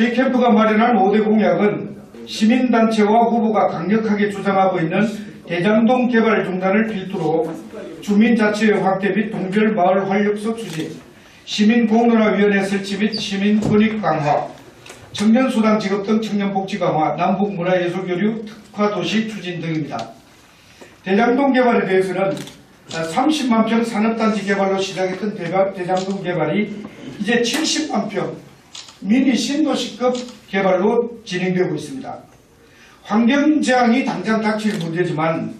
J캠프가 마련한 5대 공약은 시민단체와 후보가 강력하게 주장하고 있는 대장동 개발 중단을 필두로 주민자치의 확대 및 동별 마을 활력소 추진, 시민공론화위원회 설치 및 시민권익 강화, 청년수당 지급 등 청년복지 강화, 남북문화예술교류 특화도시 추진 등입니다. 대장동 개발에 대해서는 30만 평 산업단지 개발로 시작했던 대장동 개발이 이제 70만 평 미니 신도시급 개발로 진행되고 있습니다. 환경재앙이 당장 닥칠 문제지만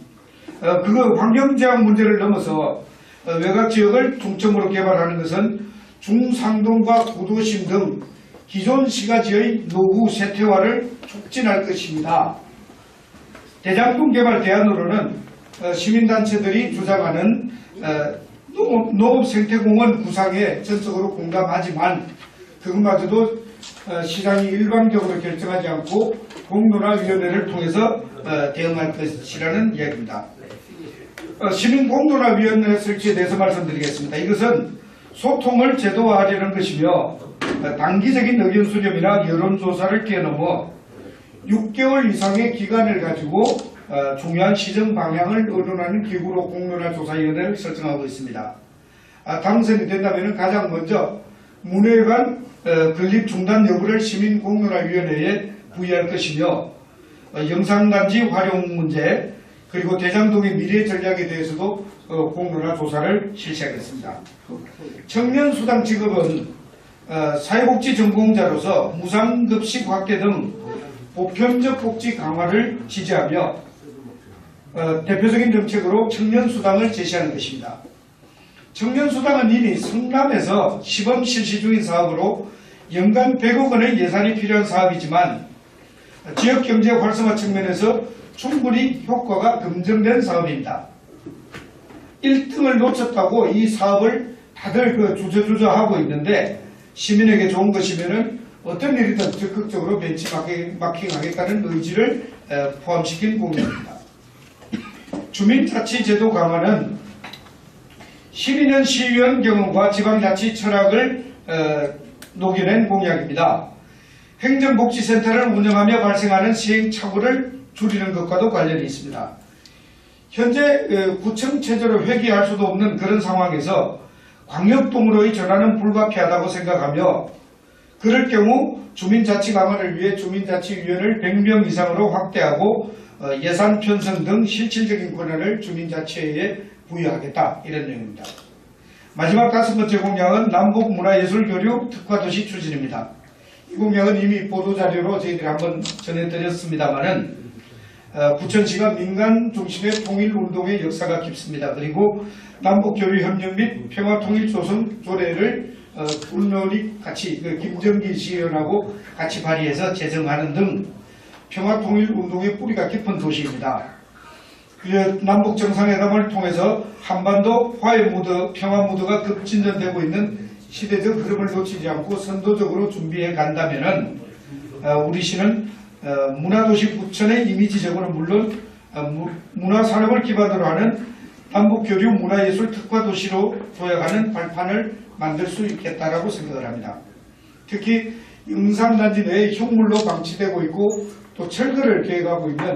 어, 그 환경재앙 문제를 넘어서 어, 외곽 지역을 중점으로 개발하는 것은 중상동과 구도심 등 기존 시가지의 노후 세태화를 촉진할 것입니다. 대장동 개발 대안으로는 어, 시민단체들이 주장하는 어, 농업, 농업생태공원 구상에 전적으로 공감하지만 그것마저도 어, 시장이 일방적으로 결정하지 않고 공론화위원회를 통해서 어, 대응할 것이라는 이야기입니다. 어, 시민공론화위원회 설치에 대해서 말씀드리겠습니다. 이것은 소통을 제도화하려는 것이며 어, 단기적인 의견 수렴이나 여론조사를 뛰어넘어 6개월 이상의 기간을 가지고 어, 중요한 시정 방향을 의논하는 기구로 공론화 조사위원회를 설정하고 있습니다. 아, 당선이 된다면 가장 먼저 문외관 어, 건립 중단 여부를 시민공론화위원회에 부여할 것이며 어, 영상단지 활용 문제 그리고 대장동의 미래 전략에 대해서도 어, 공론화 조사를 실시하겠습니다. 청년 수당 지급은 어, 사회복지 전공자로서 무상급식 확대 등 보편적 복지 강화를 지지하며 어, 대표적인 정책으로 청년 수당을 제시하는 것입니다. 청년수당은 이미 성남에서 시범 실시 중인 사업으로 연간 100억 원의 예산이 필요한 사업이지만 지역경제 활성화 측면에서 충분히 효과가 검증된 사업입니다. 1등을 놓쳤다고 이 사업을 다들 그 주저주저하고 있는데 시민에게 좋은 것이면은 어떤 일이든 적극적으로 벤치마킹하겠다는 의지를 에, 포함시킨 공약입니다. 주민자치제도 강화는 12년 시의원 경험과 지방자치 철학을 어, 녹여낸 공약입니다. 행정복지센터를 운영하며 발생하는 시행착오를 줄이는 것과도 관련이 있습니다. 현재 어, 구청 체제로 회귀할 수도 없는 그런 상황에서 광역동으로의 전환은 불가피하다고 생각하며 그럴 경우 주민자치 강화를 위해 주민자치위원회를 100명 이상으로 확대하고 어, 예산 편성 등 실질적인 권한을 주민자치회에 부여하겠다 이런 내용입니다. 마지막 다섯 번째 공약은 남북 문화예술 교류 특화도시 추진입니다. 이 공약은 이미 보도자료로 저희들이 한번 전해드렸습니다만은 어, 부천시가 민간 중심의 통일운동의 역사가 깊습니다. 그리고 남북교류협력 및 평화통일조성 조례를 어, 둘러리 같이 그 김정기 시의원하고 같이 발의해서 제정하는 등 평화통일운동의 뿌리가 깊은 도시입니다. 그 남북 정상회담을 통해서 한반도 화해 무드, 평화 무드가 급진전되고 있는 시대적 흐름을 놓치지 않고 선도적으로 준비해 간다면은 어, 우리 시는 어, 문화도시 부천의 이미지적으로 물론 어, 무- 문화산업을 기반으로 하는 남북교류 문화예술 특화도시로 도약하는 발판을 만들 수 있겠다라고 생각을 합니다. 특히 영산단지 내에 흉물로 방치되고 있고 또 철거를 계획하고 있는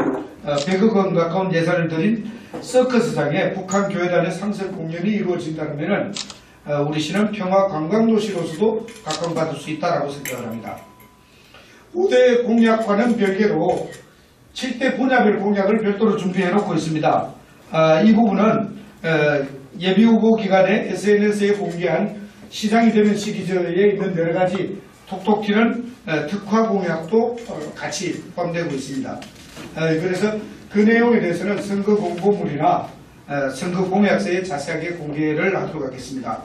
어, 100억 원 가까운 예산을 들인 서커스장에 북한 교회단의 상설 공연이 이루어진다면 어, 우리 시는 평화 관광도시로서도 각광받을 수 있다라고 생각을 합니다. 5대 공약과는 별개로 7대 분야별 공약을 별도로 준비해 놓고 있습니다. 아, 이 부분은 어, 예비후보 기간에 SNS에 공개한 시장이 되면 시리즈에 있는 여러 가지 톡톡 튀는 어, 특화 공약도 어, 같이 포함되고 있습니다. 어, 그래서 그 내용에 대해서는 선거 공보물이나 어, 선거 공약서에 자세하게 공개를 하도록 하겠습니다.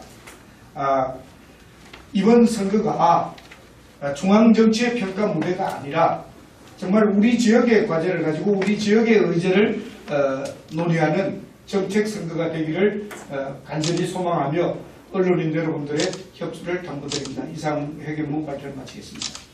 아, 이번 선거가 아, 중앙정치의 평가 무대가 아니라 정말 우리 지역의 과제를 가지고 우리 지역의 의제를 어, 논의하는 정책 선거가 되기를 어, 간절히 소망하며 언론인 여러분들의 협조를 당부드립니다. 이상 회견문 발표를 마치겠습니다.